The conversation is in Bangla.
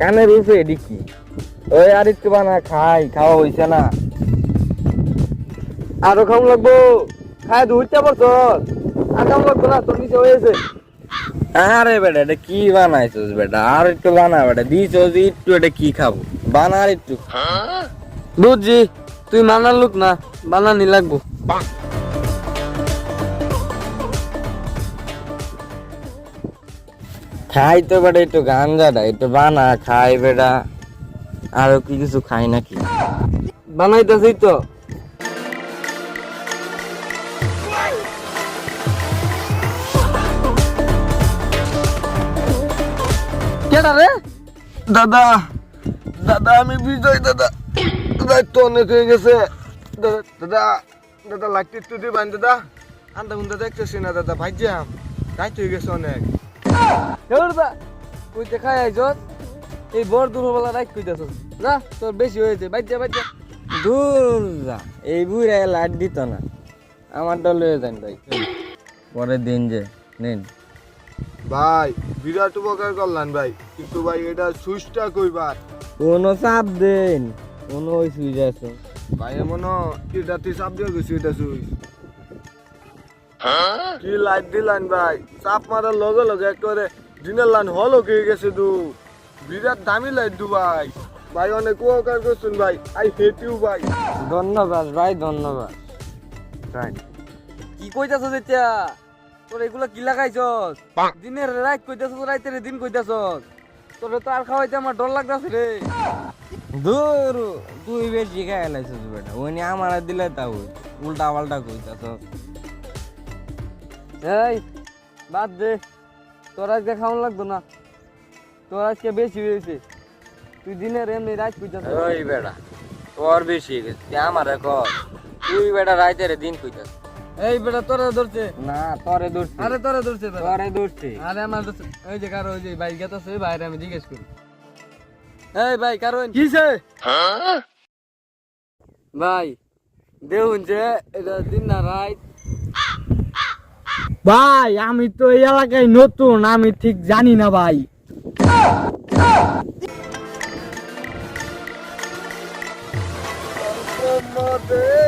কানের কি? ওই আর একটু বানা খাই খাওয়া হইছে না। আরও খাম লাগবো। খায় ধুইতে পারছ আর খাম লাগবো না তোর নিচে হয়েছে আরে বেটা এটা কি বানাইছিস বেটা আর একটু বানা বেটা দিছস একটু এটা কি খাব। বানা আর একটু বুঝছি তুই মানার লোক না বানানি লাগবো। খাই তো বেটা, একটু গাঞ্জাটা একটু বানা, খাই বেটা। আরও কি কিছু খাই নাকি? বানাইতেছি তো। দাদা দাদা, আমি বিজয়, দাদা। দায়িত্ব অনেক হয়ে গেছে। দাদা দাদা লাইট একটু দিবেন দাদা। আন্দা গুন্দা দেখতেছি না, দাদা ভাইজাম দায়িত্ব হয়ে গেছে অনেক। তুই দেখাই আইছ এই বড় দুপুরবেলা রাইট কইতাছ যা তোর বেশি হয়েছে বাইজা বাইজা দূর যা এই বুড়া লাইট দিত না। আমারটা লয়ে যান ভাই। পরের দিন যে নিন। ভাই বিরাট উপকার করলেন ভাই। কিন্তু ভাই এটা সুইচটা কইবার কোনো চাপ দেন কোনো ওই সুইচ আছে। ভাই এমন এটা তুই চাপ দিয়ে গেছি এটা সুইচ? কি লাইট দিলেন ভাই? চাপ মারার লগে লগে একেবারে দিনের লাইন হলো কে গেছে দু বিরাট দামি লাইট দু ভাই। ভাই অনেক উপকার করছেন ভাই। আই হেট ইউ ভাই। ধন্যবাদ ভাই ধন্যবাদ। রাইট কি কইতাছ এতিয়া তোর এগুলা কি লাগাইছস? দিনের রাত কইতাছস রাইতের দিন কইতাছস। তোরে তো আর খাওয়াইতে আমার ডর লাগতাছে রে। দূর তুই বেশি খাই লাইছিস বেটা। ওই নিয়ে আমার দিলে তা হইতো। উল্টা পাল্টা কইতাছ এই বাদ দে। তোর আজকে খাওয়ান লাগতো না। তোর আজকে বেশি হয়েছে। তুই দিনের এমনি রাত কইতাছ। ওই বেটা তোর বেশি গেছে। তুই আমার কর তুই বেটা রাইতের দিন কইতাছ। এই বেটা তোরা ধরছে। না তোরে ধরছি। আরে তোরা ধরছে। তোরে ধরছি। আরে আমার ধরছে। ওই যে কারও ওই যে ভাই গেতাছে বাইরে আমি জিজ্ঞেস করি। এই ভাই কারণ কিসে? ভাই দেখুন যে এটা দিন না রাত ভাই আমি তো এই এলাকায় নতুন আমি ঠিক জানি না ভাই। না